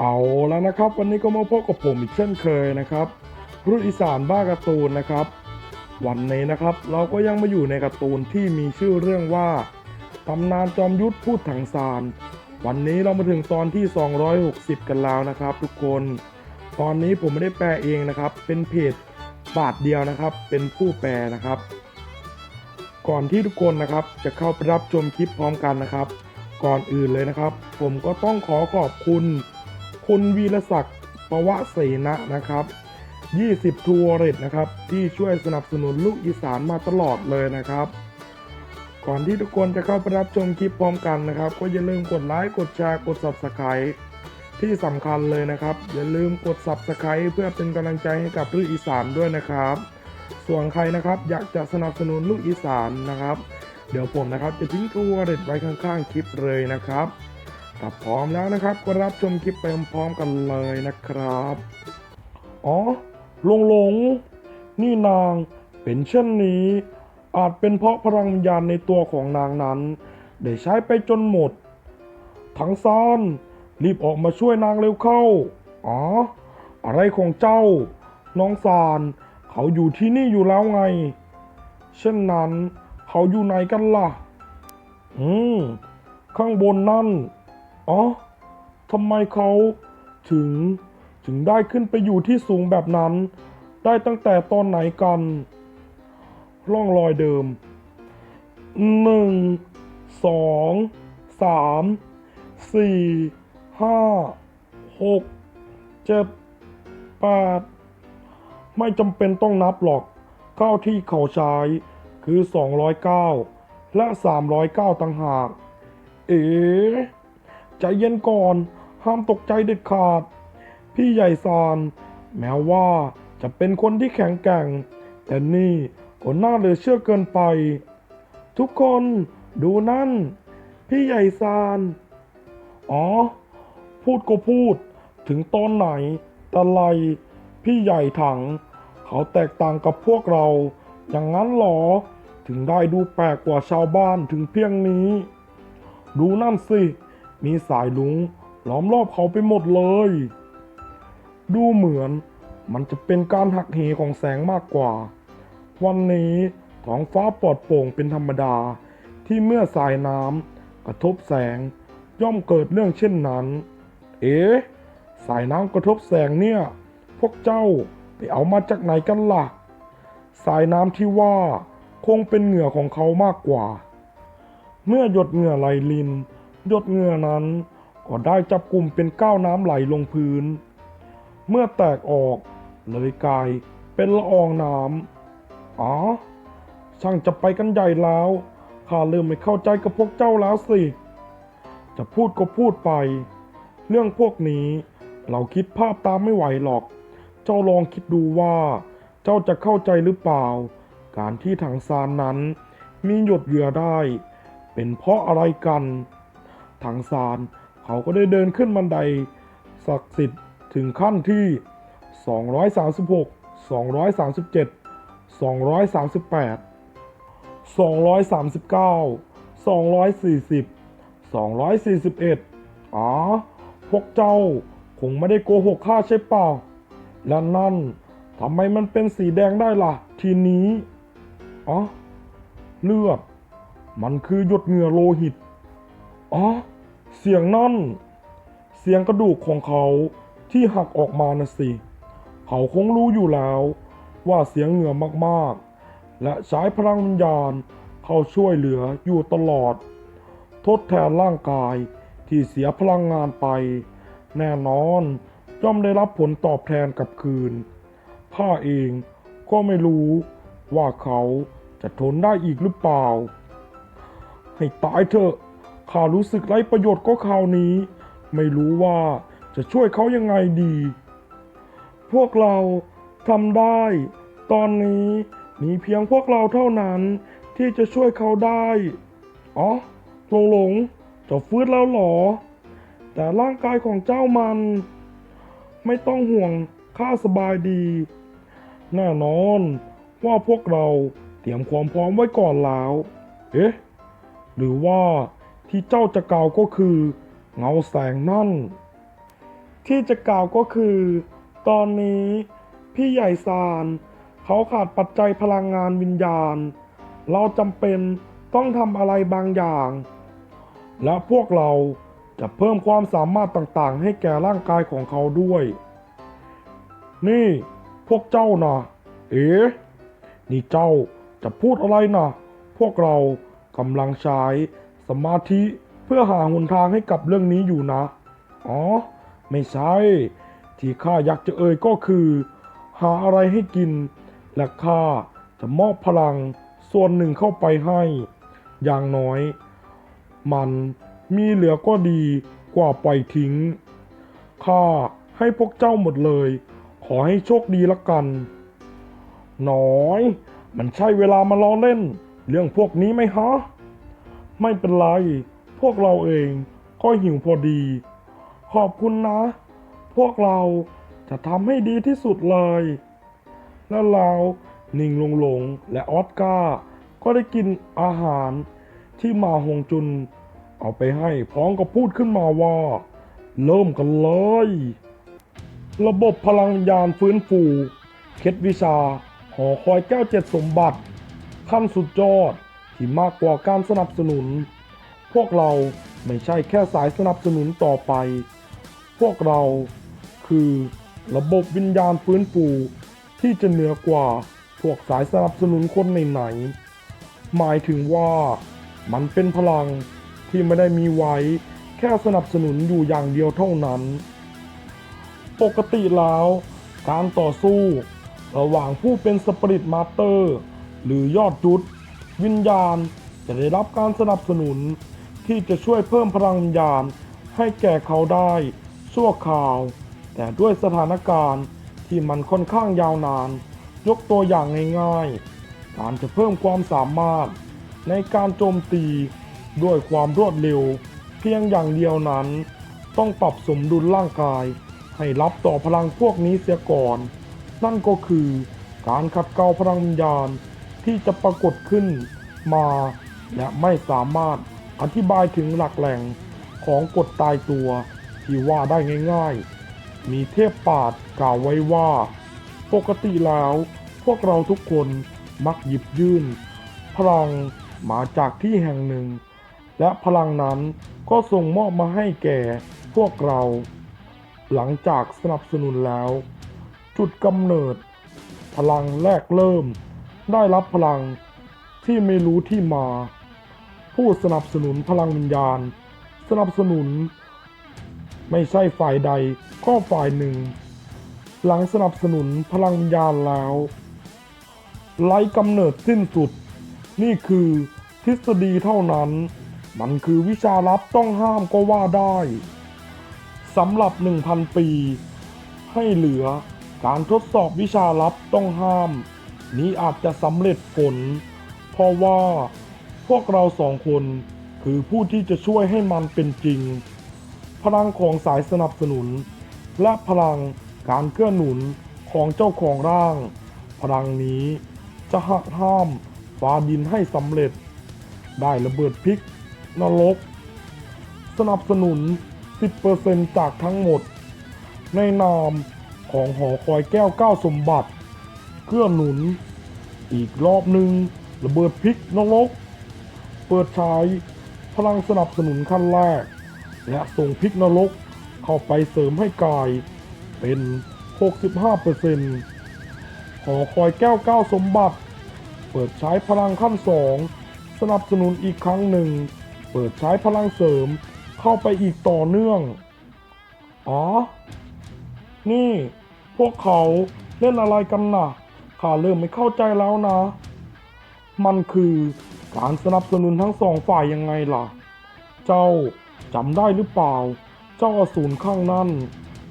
เอาแล้วนะครับวันนี้ก็มาพบกับผมอีกเช่นเคยนะครับ รุ่นอีสานบ้าการ์ตูนนะครับ วันนี้นะครับเราก็ยังมาอยู่ในการ์ตูนที่มีชื่อเรื่องว่าตำนานจอมยุทธพูดถังซาน วันนี้เรามาถึงตอนที่ 260 กันแล้วนะครับ ทุกคน ตอนนี้ผมไม่ได้แปลเองนะครับ เป็นเพจบาทเดียวนะครับ เป็นผู้แปลนะครับ ก่อนที่ทุกคนนะครับจะเข้าไปรับชมคลิปพร้อมกันนะครับ ก่อนอื่นเลยนะครับ ผมก็ต้องขอขอบคุณ คุณวีรศักดิ์ปวะเสนะนะครับ 20 ทัวร์เรตนะครับ ที่ช่วยสนับสนุนลูกอีสานมาตลอดเลยนะครับ ก่อนที่ทุกคนจะเข้าไปรับชมคลิปพร้อมกันนะครับ ก็อย่าลืมกดไลค์กดแชร์กด Subscribe ที่สำคัญเลยนะครับ อย่าลืมกด Subscribe เพื่อเป็นกำลังใจให้กับลูกอีสานด้วยนะครับ ส่วนใครนะครับอยากจะสนับสนุนลูกอีสานนะครับ เดี๋ยวผมนะครับจะทิ้งทัวร์เด็ดไว้ข้างๆคลิปเลยนะครับ ถ้าพร้อมแล้วนะครับก็รับชมคลิปไปพร้อมๆกันเลยนะครับ อ๋อหลงหลง นี่นางเป็นเช่นนี้ อาจเป็นเพราะพลังวิญญาณในตัวของนางนั้น ได้ใช้ไปจนหมดทั้งซานรีบออกมาช่วยนางเร็วเข้า อ๋อ อะไรของเจ้า น้องซานเขาอยู่ที่นี่อยู่แล้วไง เช่นนั้น เขาอยู่ไหนกันล่ะ อืม ข้างบนนั่น อ๋อทำไมเขาถึงถึงได้ขึ้นไปอยู่ที่สูงแบบนั้น ได้ตั้งแต่ตอนไหนกัน ร่องรอยเดิมหนึ่งสองสามสี่ห้าหกเจ็ดแปดไม่จำเป็นต้องนับหรอกก้าวที่เขาใช้คือ 209 และ 309ต่างหาก เอ๋ ใจเย็นก่อน ห้ามตกใจเด็ดขาด พี่ใหญ่ซานแม้ว่าจะเป็นคนที่แข็งแกร่ง แต่นี่ก็น่าเหลือเชื่อเกินไป ทุกคนดูนั่น พี่ใหญ่ซาน อ๋อ พูดก็พูดถึงตอนไหนตะไลพี่ใหญ่ถัง เขาแตกต่างกับพวกเรา อย่างนั้นหรอ ถึงได้ดูแปลกกว่าชาวบ้านถึงเพียงนี้ ดูนั่นสิ มีสายลุงล้อมรอบเขาไปหมดเลย ดูเหมือนมันจะเป็นการหักเหของแสงมากกว่า วันนี้ท้องฟ้าปลอดโปร่งเป็นธรรมดาที่เมื่อสายน้ำกระทบแสงย่อมเกิดเรื่องเช่นนั้น เอ๋สายน้ำกระทบแสงเนี่ย พวกเจ้าไปเอามาจากไหนกันล่ะ สายน้ำที่ว่าคงเป็นเหงื่อของเขามากกว่า เมื่อหยดเหงื่อไหลลิน หยดเหงื่อนั้นก็ได้จับกลุ่มเป็นก้าวน้ำไหลลงพื้น เมื่อแตกออกเลยกลายเป็นละอองน้ำอ๋อช่างจะไปกันใหญ่แล้วข้าเริ่มไม่เข้าใจกับพวกเจ้าแล้วสิ จะพูดก็พูดไป เรื่องพวกนี้เราคิดภาพตามไม่ไหวหรอก เจ้าลองคิดดูว่า เจ้าจะเข้าใจหรือเปล่า การที่ถังซานนั้น มีหยดเหยื่อได้ เป็นเพราะอะไรกัน ถังซาน เขาก็ได้เดินขึ้นบันได ศักดิ์สิทธิ์ถึงขั้นที่ 236 237 238 239 240 241อ๋อพวกเจ้าคงไม่ได้โกหกข้าใช่เปล่า และนั่นทำไมมันเป็นสีแดงได้ล่ะ ทีนี้ อ๋อ เลือด มันคือหยดเหงื่อโลหิต อ๋อ เสียงนั่น เสียงกระดูกของเขาที่หักออกมานะสิ เขาคงรู้อยู่แล้ว ว่าเสียงเหงื่อมากๆ และใช้พลังวิญญาณเข้าช่วยเหลืออยู่ตลอด ทดแทนร่างกายที่เสียพลังงานไป แน่นอนย่อมได้รับผลตอบแทนกลับคืน ข้าเองก็ไม่รู้ว่าเขาจะทนได้อีกหรือเปล่า ให้ตายเถอะ ข้ารู้สึกไร้ประโยชน์ก็คราวนี้ ไม่รู้ว่าจะช่วยเขายังไงดี พวกเราทำได้ ตอนนี้มีเพียงพวกเราเท่านั้นที่จะช่วยเขาได้ อ๋อหลงหลงจะฟื้นแล้วหรอ แต่ร่างกายของเจ้ามัน ไม่ต้องห่วงข้าสบายดี แน่นอนว่าพวกเราเตรียมความพร้อมไว้ก่อนแล้ว เอ๊ะ หรือว่า ที่เจ้าจะกล่าวก็คือ เงาแสงนั่น ที่จะกล่าวก็คือ ตอนนี้พี่ใหญ่ซานเขาขาดปัจจัยพลังงานวิญญาณ เราจำเป็นต้องทำอะไรบางอย่าง และพวกเราจะเพิ่มความสามารถต่างๆ ให้แก่ร่างกายของเขาด้วย นี่พวกเจ้านะเอ๋นี่เจ้าจะพูดอะไรนะพวกเรากำลังใช้ สมาธิเพื่อหาหนทางให้กับเรื่องนี้อยู่นะ อ๋อ ไม่ใช่ ที่ข้าอยากจะเอ่ยก็คือ หาอะไรให้กิน และข้าจะมอบพลังส่วนหนึ่งเข้าไปให้ อย่างน้อย มันมีเหลือก็ดีกว่าปล่อยทิ้ง ข้าให้พวกเจ้าหมดเลย ขอให้โชคดีละกัน น้อย มันใช่เวลามาล้อเล่น เรื่องพวกนี้ไหมฮะ ไม่เป็นไร พวกเราเองก็หิวพอดี ขอบคุณนะ พวกเราจะทำให้ดีที่สุดเลย แล้วเรานิงลงหลงและออสการ์ก็ได้กินอาหารที่มาฮงจุน เอาไปให้พร้อมกับพูดขึ้นมาว่า เริ่มกันเลย ระบบพลังวิญญาณฟื้นฟูเคล็ดวิชา หอคอยแก้วเจ็ดสมบัติ ขั้นสุดยอด ที่มากกว่าการสนับสนุน พวกเราไม่ใช่แค่สายสนับสนุนต่อไป พวกเราคือระบบวิญญาณฟื้นฟูที่จะเหนือกว่าพวกสายสนับสนุนคนไหนๆหมายถึงว่ามันเป็นพลังที่ไม่ได้มีไว้แค่สนับสนุนอยู่อย่างเดียวเท่านั้น ปกติแล้วการต่อสู้ ระหว่างผู้เป็นสปริตมาสเตอร์ หรือยอดจุด วิญญาณจะได้รับการสนับสนุน ที่จะช่วยเพิ่มพลังวิญญาณให้แก่เขาได้ชั่วคราว แต่ด้วยสถานการณ์ที่มันค่อนข้างยาวนาน ยกตัวอย่างง่ายๆ การจะเพิ่มความสามารถในการโจมตีด้วยความรวดเร็ว เพียงอย่างเดียวนั้น ต้องปรับสมดุลร่างกาย ให้รับต่อพลังพวกนี้เสียก่อน นั่นก็คือการขัดเกลาพลังวิญญาณ ที่จะปรากฏขึ้นมา และไม่สามารถอธิบายถึงหลักแหล่งของกฎตายตัวที่ว่าได้ง่ายๆ มีเทพปาดกล่าวไว้ว่า ปกติแล้วพวกเราทุกคนมักหยิบยื่น พลังมาจากที่แห่งหนึ่ง และพลังนั้นก็ส่งมอบมาให้แก่พวกเรา หลังจากสนับสนุนแล้ว จุดกำเนิด พลังแรกเริ่ม ได้รับพลังที่ไม่รู้ที่มา ผู้สนับสนุนพลังวิญญาณ สนับสนุน ไม่ใช่ฝ่ายใดก็ฝ่ายหนึ่ง หลังสนับสนุนพลังวิญญาณแล้วไร้กำเนิดสิ้นสุด นี่คือทฤษฎีเท่านั้น มันคือวิชาลับต้องห้ามก็ว่าได้สำหรับ 1,000 ปี ให้เหลือการทดสอบวิชาลับต้องห้าม นี้อาจจะสำเร็จผล เพราะว่าพวกเราสองคนคือผู้ที่จะช่วยให้มันเป็นจริง พลังของสายสนับสนุน และพลังการเกื้อหนุนของเจ้าของร่าง พลังนี้จะหักห้ามฟ้าดินให้สำเร็จ ได้ระเบิดพลิกนรก สนับสนุน 10%จากทั้งหมด ในนามของหอคอยแก้วก้าสมบัติ เกื้อหนุน อีกรอบหนึ่งระเบิดพลิกนรก เปิดใช้พลังสนับสนุนขั้นแรก และส่งพลิกนรกเข้าไปเสริมให้กาย เป็น 65%หอคอยแก้วเก้าสมบัติ เปิดใช้พลังขั้นสองสนับสนุนอีกครั้งหนึ่ง เปิดใช้พลังเสริมเข้าไปอีกต่อเนื่อง อ๋อ นี่ พวกเขาเล่นอะไรกันนะ่ะ ข้าเริ่มไม่เข้าใจแล้วนะ มันคือการสนับสนุนทั้งสองฝ่ายยังไงล่ะ เจ้าจำได้หรือเปล่า เจ้าอสูรข้างนั้น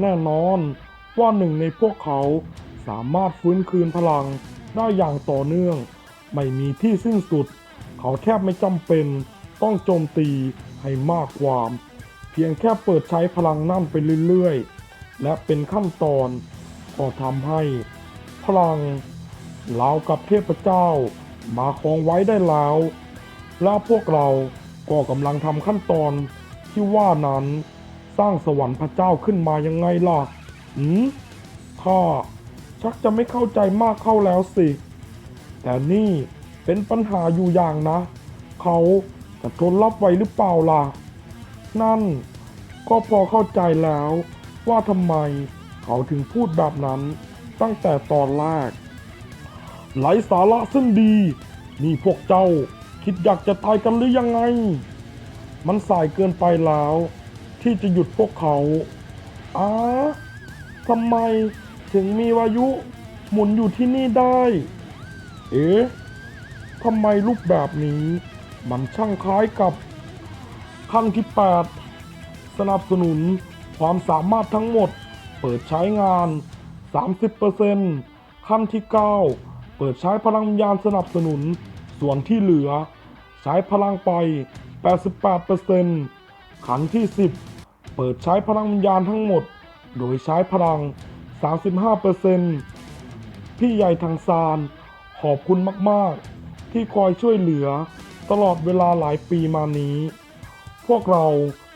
แน่นอนว่าหนึ่งในพวกเขาสามารถฟื้นคืนพลังได้อย่างต่อเนื่อง ไม่มีที่สิ้นสุด เขาแทบไม่จำเป็น ต้องโจมตีให้มากความ เพียงแค่เปิดใช้พลังนั่นไปเรื่อยๆ และเป็นขั้นตอนก็ทำให้พลัง เรากับเทพเจ้า มาครองไว้ได้แล้ว และพวกเราก็กำลังทำขั้นตอนที่ว่านั้นสร้างสวรรค์พระเจ้าขึ้นมายังไงล่ะหืมข้าชักจะไม่เข้าใจมากเข้าแล้วสิ แต่นี่เป็นปัญหาอยู่อย่างนะ เขาจะทนรับไหวหรือเปล่าล่ะ นั่นก็พอเข้าใจแล้วว่าทำไมเขาถึงพูดแบบนั้นตั้งแต่ตอนแรก ไหลสาระซึ่งดี นี่พวกเจ้าคิดอยากจะตายกันหรือยังไง มันสายเกินไปแล้ว ที่จะหยุดพวกเขาอ้าทำไมถึงมีวายุหมุนอยู่ที่นี่ได้ เอ๊ะทำไมรูปแบบนี้ มันช่างคล้ายกับขั้นที่ 8 สนับสนุนความสามารถทั้งหมด เปิดใช้งาน 30%ขั้นที่ 9 เปิดใช้พลังวิญญาณสนับสนุน ส่วนที่เหลือ ใช้พลังไป 88%ขันที่ 10 เปิดใช้พลังวิญญาณทั้งหมด โดยใช้พลัง 35%พี่ใหญ่ทางซาน ขอบคุณมาก ๆ ที่คอยช่วยเหลือตลอดเวลาหลายปีมานี้ พวกเรา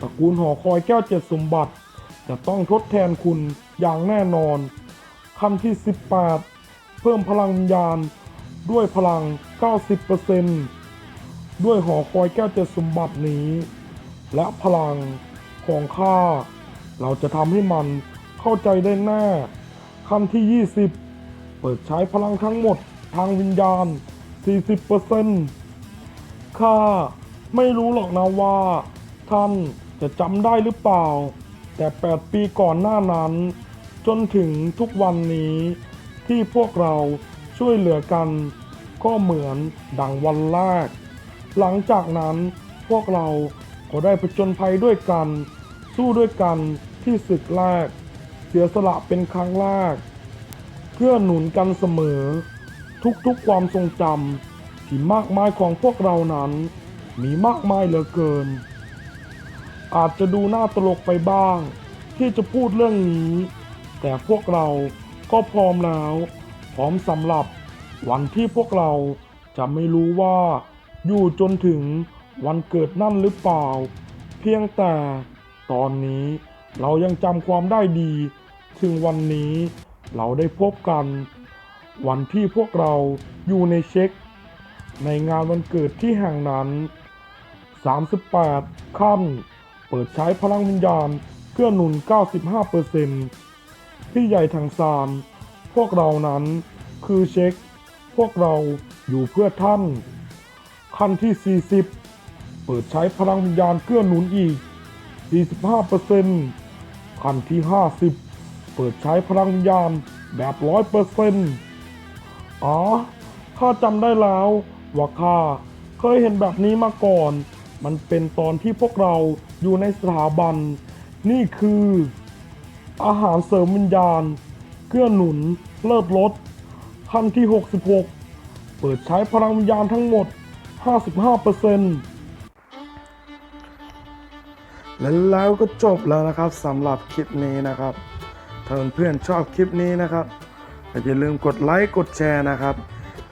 ตระกูลหอคอยแก้วเจ็ดสมบัติ จะต้องทดแทนคุณอย่างแน่นอนขันที่ 18 เพิ่มพลังวิญญาณ ด้วยพลัง 90%ด้วยหอคอยแก้วเจ็ดสมบัตินี้ และพลังของข้าเราจะทำให้มันเข้าใจได้แน่ขั้นที่ 20 เปิดใช้พลังทั้งหมดทางวิญญาณ 40%ข้าไม่รู้หรอกนะว่า ท่านจะจำได้หรือเปล่า แต่ 8 ปีก่อนหน้านั้น จนถึงทุกวันนี้ ที่พวกเราช่วยเหลือกัน ก็เหมือนดังวันแรก หลังจากนั้นพวกเราก็ได้ผจญภัยด้วยกัน สู้ด้วยกันที่ศึกแรก เสียสละเป็นครั้งแรก เพื่อหนุนกันเสมอ ทุกๆความทรงจำที่มากมายของพวกเรานั้น มีมากมายเหลือเกิน อาจจะดูน่าตลกไปบ้าง ที่จะพูดเรื่องนี้ แต่พวกเรา ก็พร้อมแล้ว พร้อมสำหรับวันที่พวกเราจะไม่รู้ว่า อยู่จนถึงวันเกิดนั่นหรือเปล่า เพียงแต่ตอนนี้เรายังจำความได้ดี ถึงวันนี้เราได้พบกัน วันที่พวกเราอยู่ในเช็ค ในงานวันเกิดที่แห่งนั้น 38 ขั้น เปิดใช้พลังวิญญาณเกื้อหนุน 95% พี่ใหญ่ทางซาน พวกเรานั้นคือเช็ค พวกเราอยู่เพื่อท่าน ขั้นที่ 40 เปิดใช้พลังวิญญาณเกื้อหนุนอีก 45%ขั้นที่ 50 เปิดใช้พลังวิญญาณแบบ100%อ๋อ ข้าจำได้แล้ว ว่าข้าเคยเห็นแบบนี้มาก่อน มันเป็นตอนที่พวกเราอยู่ในสถาบัน นี่คือ อาหารเสริมวิญญาณ เกื้อหนุน เลิศลดขั้นที่ 66 เปิดใช้พลังวิญญาณทั้งหมด 55%และแล้วก็จบแล้วนะครับสำหรับคลิปนี้นะครับ ถ้าเพื่อนๆชอบคลิปนี้นะครับอย่าลืมกดไลค์กดแชร์นะครับ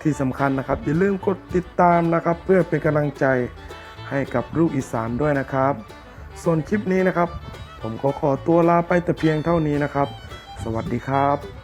ที่สำคัญนะครับอย่าลืมกดติดตามนะครับ เพื่อเป็นกำลังใจให้กับลูกอีสานด้วยนะครับ ส่วนคลิปนี้นะครับ ผมก็ขอตัวลาไปแต่เพียงเท่านี้นะครับ สวัสดีครับ